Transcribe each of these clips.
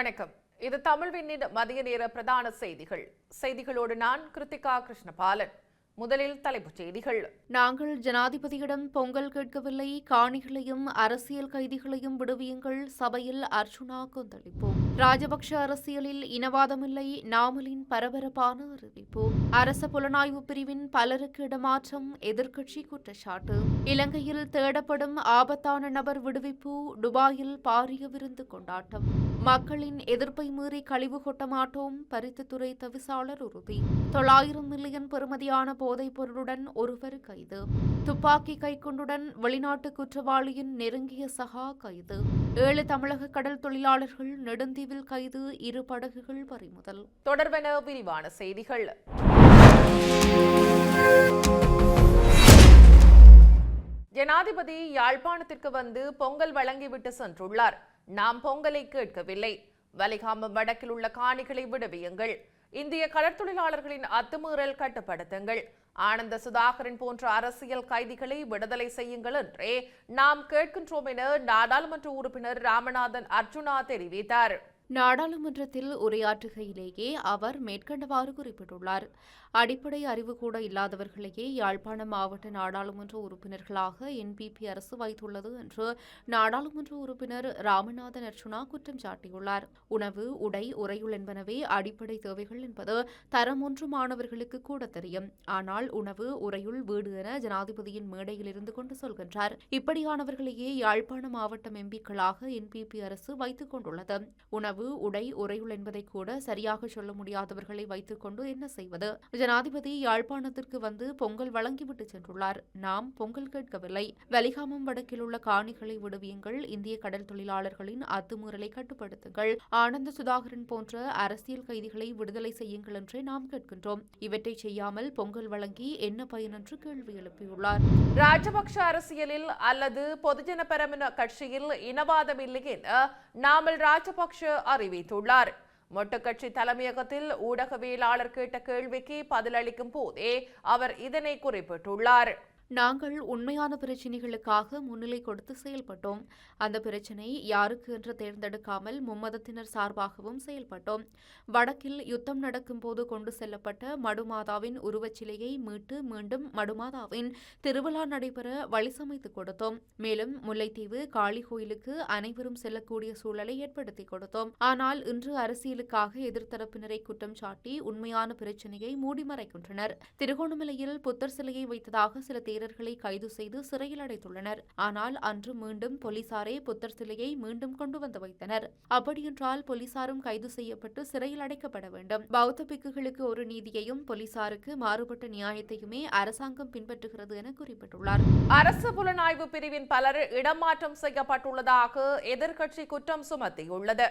வணக்கம். இது தமிழ் விண்ணின் மதிய நேர பிரதான செய்திகள். செய்திகளோடு நான் கிருத்திகா கிருஷ்ணபாலன். முதலில் தலைப்புச் செய்திகள். நாங்கள் ஜனாதிபதியிடம் பொங்கல் கேட்கவில்லை. காணிகளையும் அரசியல் கைதிகளையும் விடுவியுங்கள். சபையில் அர்ஜுனா கொந்தளிப்பு ராஜபக்ஷ அரசியலில் இனவாதமில்லை. நாமலின் பரபரப்பான அறிவிப்பு. அரச புலனாய்வு பிரிவின் பலருக்கு இடமாற்றம் எதிர்க்கட்சி குற்றச்சாட்டு. இலங்கையில் தேடப்படும் ஆபத்தான நபர் விடுவிப்பு துபாயில் பாரிய விருந்து கொண்டாட்டம். மக்களின் எதிர்ப்பை மீறி கழிவு கொட்ட மாட்டோம் பருத்தித்துறை தவிசாளர் உறுதி. தொள்ளாயிரம் மில்லியன் பெறுமதியான போதைப் பொருளுடன் ஒருவர் கைது. துப்பாக்கி கைக்குண்டுடன் வெளிநாட்டு குற்றவாளியின் நெருங்கிய சகா கைது. ஏழு தமிழக கடல் தொழிலாளர்கள் நெடுந்தீவில் கைது இரு படகுகள் பறிமுதல் தொடர்பென விரிவான செய்திகள். ஜனாதிபதி யாழ்ப்பாணத்திற்கு வந்து பொங்கல் வழங்கிவிட்டு சென்றுள்ளார். நாம் பொங்கலை கேட்கவில்லை. வலிகாமம் வடக்கில் உள்ள காணிகளை விடுவியுங்கள். இந்திய கடற்தொழிலாளர்களின் அத்துமீறல் கட்டுப்படுத்துங்கள். ஆனந்த சுதாகரன் போன்ற அரசியல் கைதிகளை விடுதலை செய்யுங்கள் என்றே நாம் கேட்கின்றோம் என நாடாளுமன்ற உறுப்பினர் ராமநாதன் அர்ஜுனா தெரிவித்தார். நாடாளுமன்றத்தில் உரையாற்றுகையிலேயே அவர் மேற்கண்டவாறு குறிப்பிட்டுள்ளார். அடிப்படை அறிவு கூட இல்லாதவர்களையே யாழ்ப்பாண மாவட்ட நாடாளுமன்ற உறுப்பினர்களாக என்பிபி அரசு வைத்துள்ளது என்று நாடாளுமன்ற உறுப்பினர் ராமநாதன் அர்ச்சுனா குற்றம் சாட்டியுள்ளார். உணவு உடை உறையுள் என்பனவே அடிப்படை தேவைகள் என்பது தரம் ஒன்று மாணவர்களுக்கு கூட தெரியும். ஆனால் உணவு உறையுள் வீடு என ஜனாதிபதியின் மேடையில் இருந்து கொண்டு சொல்கின்றார். இப்படியானவர்களையே யாழ்ப்பாண மாவட்டம் எம்பிக்களாக என்பிபி அரசு வைத்துக் கொண்டுள்ளது. உணவு உடை உறையுள் என்பதை கூட சரியாக சொல்ல முடியாதவர்களை வைத்துக் கொண்டு என்ன செய்வது? ஜனாதிபதி யாழ்ப்பாணத்திற்கு வந்து பொங்கல் வழங்கிவிட்டு சென்றுள்ளார். நாம் பொங்கல் கேட்கவில்லை. வலிகாமம் வடக்கில் உள்ள காணிகளை விடுவியுங்கள். இந்திய கடல் தொழிலாளர்களின் அத்துமீறலை கட்டுப்படுத்துங்கள். ஆனந்த சுதாகரன் போன்ற அரசியல் கைதிகளை விடுதலை செய்யுங்கள் என்றே நாம் கேட்கின்றோம். இவற்றை செய்யாமல் பொங்கல் வழங்கி என்ன பயன் என்று கேள்வி எழுப்பியுள்ளார். ராஜபக்ஷ அரசியலில் அல்லது பொதுஜன பெரமின கட்சியில் இனவாதம் இல்லை என நாமல் ராஜபக்ஷ அறிவித்துள்ளார். மொட்டுக்கட்சி தலைமையகத்தில் ஊடகவியலாளர் கேட்ட கேள்விக்கு பதிலளிக்கும் போதே அவர் இதனை குறிப்பிட்டுள்ளார். நாங்கள் உண்மையான பிரச்சினைகளுக்காக முன்னிலை கொடுத்து செயல்பட்டோம். அந்த பிரச்சினை யாருக்கு என்று தேர்ந்தெடுக்காமல் மும்மதத்தினர் சார்பாகவும் செயல்பட்டோம். வடக்கில் யுத்தம் நடக்கும்போது கொண்டு செல்லப்பட்ட மடுமாதாவின் உருவச்சிலையை மீட்டு மீண்டும் மடுமாதாவின் திருவிழா நடைபெற வழி சமைத்து கொடுத்தோம். மேலும் முல்லைத்தீவு காளி கோயிலுக்கு அனைவரும் செல்லக்கூடிய சூழலை ஏற்படுத்தி கொடுத்தோம். ஆனால் இன்று அரசியலுக்காக எதிர்த்தரப்பினரை குற்றம் சாட்டி உண்மையான பிரச்சினையை மூடிமறைக்கின்றனர் திருகோணமலையில் புத்தர் சிலையை வைத்ததாக சில வீரர்களை கைது செய்து சிறையில் அடைத்துள்ளனர். ஆனால் அன்று மீண்டும் போலீசாரே புத்தர் சிலையை மீண்டும் கொண்டு வந்து வைத்தனர். அப்படியென்றால் போலீசாரும் கைது செய்யப்பட்டு சிறையில் அடைக்கப்பட வேண்டும். பௌத்த பிக்குகளுக்கு ஒரு நீதியையும் போலீசாருக்கு மாறுபட்ட நியாயத்தையுமே அரசாங்கம் பின்பற்றுகிறது என குறிப்பிட்டுள்ளார். அரசு புலனாய்வு பிரிவின் பலர் இடமாற்றம் செய்யப்பட்டுள்ளதாக எதிர்க்கட்சி குற்றம் சுமத்தியுள்ளது.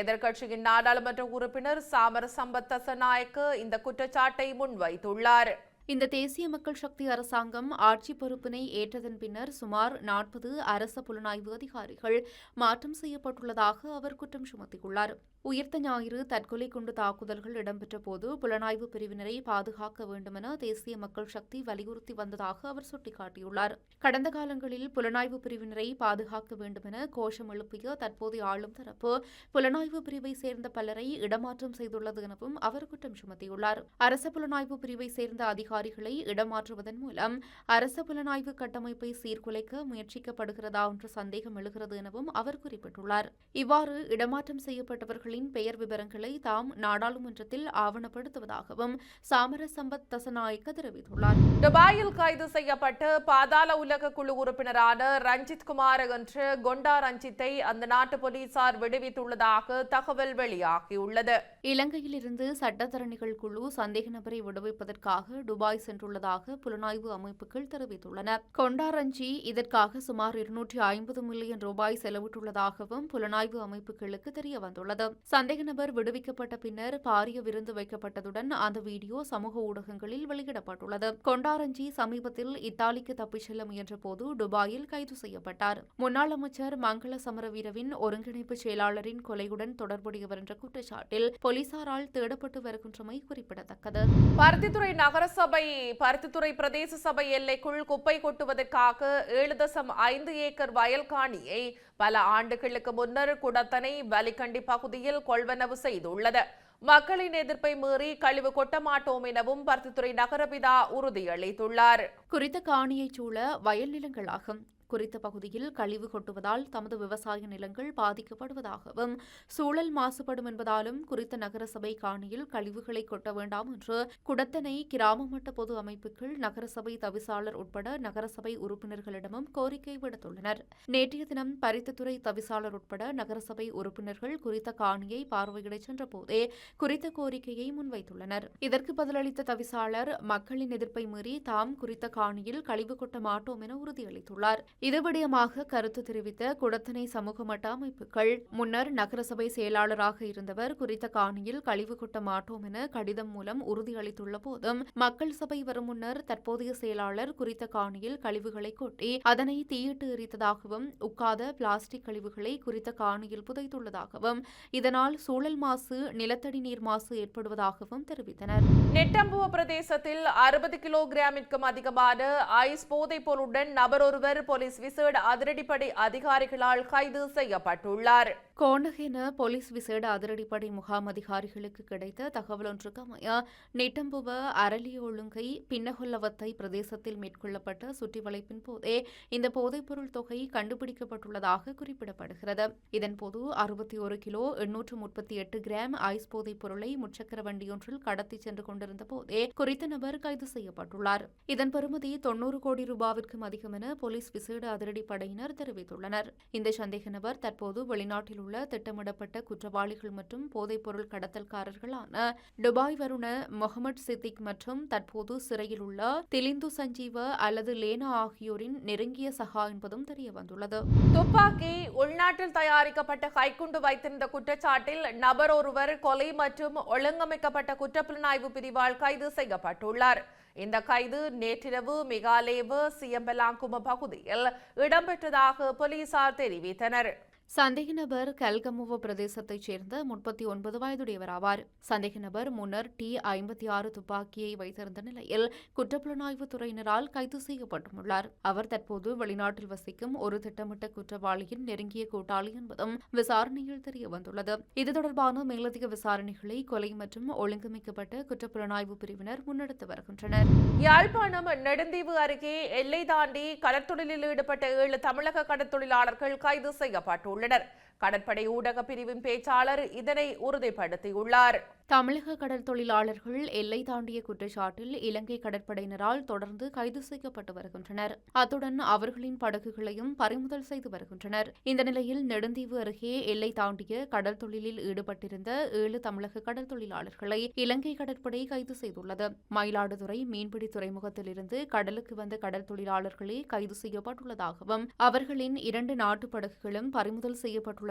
எதிர்க்கட்சியின் நாடாளுமன்ற உறுப்பினர் சாமர சம்பத் தசநாயக்க இந்த குற்றச்சாட்டை முன்வைத்துள்ளார். இந்த தேசிய மக்கள் சக்தி அரசாங்கம் ஆட்சி பொறுப்பினை ஏற்றதன் பின்னர் சுமார் நாற்பது அரச புலனாய்வு அதிகாரிகள் மாற்றம் செய்யப்பட்டுள்ளதாக அவர் குற்றம் சுமத்தியுள்ளார். உயிர்த்த ஞாயிறு தற்கொலை குண்டு தாக்குதல்கள் இடம்பெற்ற போது புலனாய்வு பிரிவினரை பாதுகாக்க வேண்டுமென தேசிய மக்கள் சக்தி வலியுறுத்தி வந்ததாக அவர் சுட்டிக்காட்டியுள்ளார். கடந்த காலங்களில் புலனாய்வு பிரிவினரை பாதுகாக்க வேண்டுமென கோஷம் எழுப்பிய தற்போதைய ஆளும் தரப்பு புலனாய்வு பிரிவை சேர்ந்த பலரை இடமாற்றம் செய்துள்ளது எனவும் அவர் குற்றம் சுமத்தியுள்ளார். அரச புலனாய்வு பிரிவை சேர்ந்த அதிகாரிகளை இடமாற்றுவதன் மூலம் அரச புலனாய்வு கட்டமைப்பை சீர்குலைக்க முயற்சிக்கப்படுகிறதா என்ற சந்தேகம் எழுகிறது எனவும் அவர் குறிப்பிட்டுள்ளார். இவ்வாறு இடமாற்றம் செய்யப்பட்டவர்களின் பெயர் விவரங்களை தாம் நாடாளுமன்றத்தில் ஆவணப்படுத்துவதாகவும் சாமர சம்பத் தசநாயக்க தெரிவித்துள்ளார். துபாயில் கைது செய்யப்பட்டு பாதாள உலக குழு உறுப்பினரான ரஞ்சித் குமார் என்ற கொண்டா ரஞ்சித்தை அந்த நாட்டு போலீசார் விடுவித்துள்ளதாக தகவல் வெளியாகியுள்ளது. இலங்கையிலிருந்து சட்டத்தரணிகள் குழு சந்தேக நபரை விடுவிப்பதற்காக துபாய் சென்றுள்ளதாக புலனாய்வு அமைப்புகள் தெரிவித்துள்ளன. கொண்டாரஞ்சி இதற்காக சுமார் இருநூற்றி ஐம்பது மில்லியன் ரூபாய் செலவிட்டுள்ளதாகவும் புலனாய்வு அமைப்புகளுக்கு தெரிய வந்துள்ளது சந்தேக நபர் விடுவிக்கப்பட்ட பின்னர் பாரிய விருந்து வைக்கப்பட்டதுடன் அந்த வீடியோ சமூக ஊடகங்களில் வெளியிடப்பட்டுள்ளது. கொண்டாரஞ்சி சமீபத்தில் இத்தாலிக்கு தப்பிச் செல்ல முயன்றபோது துபாயில் கைது செய்யப்பட்டார். முன்னாள் அமைச்சர் மங்கள சமரவீரவின் ஒருங்கிணைப்பு செயலாளரின் கொலையுடன் தொடர்புடையவர் என்ற குற்றச்சாட்டில் போலீசாரால் தேடப்பட்டு வருகின்றமை குறிப்பிடத்தக்கது. பருத்தித்துறை நகரசபை சபை பருத்தித்துறை பிரதேச சபை எல்லைக்குள் குப்பை கொட்டுவதற்காக ஏழு தசம் ஐந்து ஏக்கர் வயல் காணியை பல ஆண்டுகளுக்கு முன்னர் குடத்தனை வலிகண்டி பகுதியில் கொள்வனவு செய்துள்ளது. மக்களின் எதிர்ப்பை மீறி கழிவு கொட்ட மாட்டோம் எனவும் பருத்தித்துறை நகரபிதா உறுதியளித்துள்ளார். குறித்த காணியைச் சூழ வயல் நிலங்களாகும். குறித்த பகுதியில் கழிவு கொட்டுவதால் தமது விவசாய நிலங்கள் பாதிக்கப்படுவதாகவும் சூழல் மாசுபடும் என்பதாலும் குறித்த நகரசபை காணியில் கழிவுகளை கொட்ட வேண்டாம் என்று குடத்தனை கிராம மட்ட பொது அமைப்புகள் நகரசபை தவிசாளர் உட்பட நகரசபை உறுப்பினர்களிடமும் கோரிக்கை விடுத்துள்ளனர். நேற்றைய தினம் பரித்துத்துறை தவிசாளர் உட்பட நகரசபை உறுப்பினர்கள் குறித்த காணியை பார்வையிடச் சென்றபோதே குறித்த கோரிக்கையை முன்வைத்துள்ளனர். இதற்கு பதிலளித்த தவிசாளர் மக்களின் எதிர்ப்பை மீறி தாம் குறித்த காணியில் கழிவு கொட்ட மாட்டோம் என உறுதியளித்துள்ளார். இது விடயமாக கருத்து தெரிவித்த குடத்தனை சமூக மட்ட அமைப்புகள் முன்னர் நகரசபை செயலாளராக இருந்தவர் குறித்த காணியில் கழிவு கொட்ட மாட்டோம் என கடிதம் மூலம் உறுதியளித்துள்ள போதும் மக்கள் சபை வரும் முன்னர் தற்போதைய செயலாளர் குறித்த காணியில் கழிவுகளை கொட்டி அதனை தீயிட்டு எரித்ததாகவும் உட்காத பிளாஸ்டிக் கழிவுகளை குறித்த காணியில் புதைத்துள்ளதாகவும் இதனால் சூழல் மாசு நிலத்தடி நீர் மாசு ஏற்படுவதாகவும் தெரிவித்தனர். நெட்டம்புவ பிரதேசத்தில் அறுபது கிலோகிராமிற்கும் அதிகமான ஐஸ் போதைப் பொருளுடன் நபர் ஒருவர் போலீஸ் விசேட அதிரடிப்படை அதிகாரிகளால் கைது செய்யப்பட்டுள்ளார். கோண்டகென போலீஸ் விசேட அதிரடிப்படை முகாம் அதிகாரிகளுக்கு கிடைத்த தகவல் ஒன்றுக்கு அமைய. நெட்டம்புவ அரளி ஒழுங்கை பின்னகொல்லவத்தை பிரதேசத்தில் மேற்கொள்ளப்பட்ட சுற்றிவளைப்பின் போதே இந்த போதைப்பொருள் தொகை கண்டுபிடிக்கப்பட்டுள்ளதாக குறிப்பிடப்படுகிறது. இதன்போது அறுபத்தி ஒரு கிலோ எண்ணூற்று முப்பத்தி எட்டு கிராம் ஐஸ் போதைப் பொருளை முச்சக்கர வண்டியொன்றில் கடத்தி சென்று கொண்டிருந்த போதே குறித்த நபர் கைது செய்யப்பட்டுள்ளார். இதன் பெறுமதி தொன்னூறு கோடி ரூபாவிற்கும் அதிகம் என போலீஸ் விசேட அதிரடிப்படையினர் தெரிவித்துள்ளனர். இந்த சந்தேக நபர் தற்போது வெளிநாட்டில் உள்ள திட்டமிடப்பட்ட குற்றவாளிகள் மற்றும் போதைப்பொருள் கடத்தல்காரர்களான டுபாய் வருண முகமது சித்திக் மற்றும் தற்போது சிறையில் உள்ள திலிந்து சஞ்சீவ அல்லது லேனா ஆகியோரின் நெருங்கிய சகா என்பதும் தெரியவந்துள்ளது. துப்பாக்கி உள்நாட்டில் தயாரிக்கப்பட்ட கைக்குண்டு வைத்திருந்த குற்றச்சாட்டில் நபர் ஒருவர் கொலை மற்றும் ஒழுங்கமைக்கப்பட்ட குற்றப்புலனாய்வு பிரிவால் கைது செய்யப்பட்டுள்ளார். இந்த கைது நேற்றிரவு மிகாலேவு சியம்பலாங்கும பகுதியில் இடம்பெற்றதாக போலீசார் தெரிவித்தனர். சந்தேக நபர் கல்கமுவ பிரதேசத்தைச் சேர்ந்த முப்பத்தி ஒன்பது வயதுடையவர் ஆவார். சந்தேக நபர் முன்னர் டி ஐம்பத்தி ஆறு துப்பாக்கியை வைத்திருந்த நிலையில் குற்றப்புலனாய்வு துறையினரால் கைது செய்யப்பட்டுள்ளார். அவர் தற்போது வெளிநாட்டில் வசிக்கும் ஒரு திட்டமிட்ட குற்றவாளியின் நெருங்கிய கூட்டாளி என்பதும் விசாரணையில் தெரியவந்துள்ளது. இது தொடர்பான மேலதிக விசாரணைகளை கொலை மற்றும் ஒழுங்கமைக்கப்பட்ட குற்றப்புலனாய்வு பிரிவினர் முன்னெடுத்து வருகின்றனர். யாழ்ப்பாணம் நெடுந்தீவு அருகே எல்லை தாண்டி கடற்தொழிலில் ஈடுபட்ட ஏழு தமிழக கடற்தொழிலாளர்கள் கைது செய்யப்பட்டுள்ளனர் உள்ளனர். கடற்படை ஊடக பிரிவின் பேச்சாளர் இதனை உறுதிப்படுத்தியுள்ளார். தமிழக கடல் தொழிலாளர்கள் எல்லை தாண்டிய குற்றச்சாட்டில் இலங்கை கடற்படையினரால் தொடர்ந்து கைது செய்யப்பட்டு வருகின்றனர். அத்துடன் அவர்களின் படகுகளையும் பறிமுதல் செய்து வருகின்றனர். இந்த நிலையில் நெடுந்தீவு அருகே எல்லை தாண்டிய கடல் தொழிலில் ஈடுபட்டிருந்த ஏழு தமிழக கடல் தொழிலாளர்களை இலங்கை கடற்படை கைது செய்துள்ளது. மயிலாடுதுறை மீன்பிடி துறைமுகத்தில் இருந்து கடலுக்கு வந்த கடல் தொழிலாளர்களே கைது செய்யப்பட்டுள்ளதாகவும் அவர்களின் இரண்டு நாட்டு படகுகளும் பறிமுதல்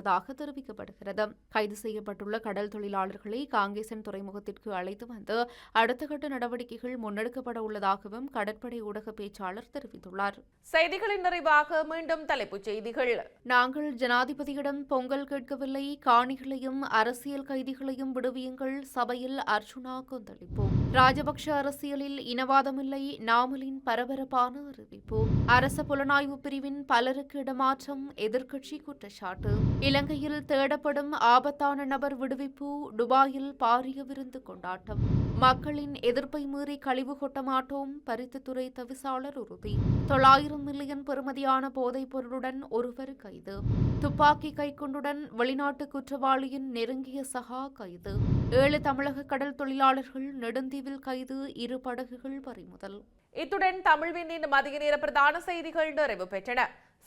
செய்யப்பட்டுள்ளதாக தெரிவிக்கப்படுகிறது. கைது செய்யப்பட்டுள்ள கடல் தொழிலாளர்களை காங்கேசன் துறைமுகத்திற்கு அழைத்து வந்து அடுத்த கட்ட நடவடிக்கைகள் முன்னெடுக்கப்பட உள்ளதாகவும் கடற்படை ஊடக பேச்சாளர் தெரிவித்துள்ளார். செய்திகளின் நிறைவாக மீண்டும் தலைப்புச் செய்திகள். நாங்கள் ஜனாதிபதியிடம் பொங்கல் கேட்கவில்லை. காணிகளையும் அரசியல் கைதிகளையும் விடுவியுங்கள். சபையில் அர்ச்சுனா கொந்தளிப்போம். ராஜபக்ஷ அரசியலில் இனவாதமில்லை. நாமலின் பரபரப்பான அறிவிப்பு. அரச புலனாய்வு பிரிவின் பலருக்கு இடமாற்றம் எதிர்க்கட்சி குற்றச்சாட்டு. இலங்கையில் தேடப்படும் ஆபத்தான நபர் விடுவிப்பு துபாயில் பாரிய விருந்து கொண்டாட்டம். மக்களின் எதிர்ப்பை மீறி கழிவு கொட்ட மாட்டோம் பருத்தித்துறை தவிசாளர் உறுதி. தொள்ளாயிரம் மில்லியன் பெறுமதியான போதைப் பொருளுடன் ஒருவர் கைது. துப்பாக்கி கைக்குண்டுடன் வெளிநாட்டு குற்றவாளியின் நெருங்கிய சகா கைது. ஏழு தமிழக கடல் தொழிலாளர்கள் நெடுந்தீவில் கைது இரு படகுகள் பறிமுதல். இத்துடன் தமிழ்வின் மதிய நேர பிரதான செய்திகள் நிறைவு பெற்றன.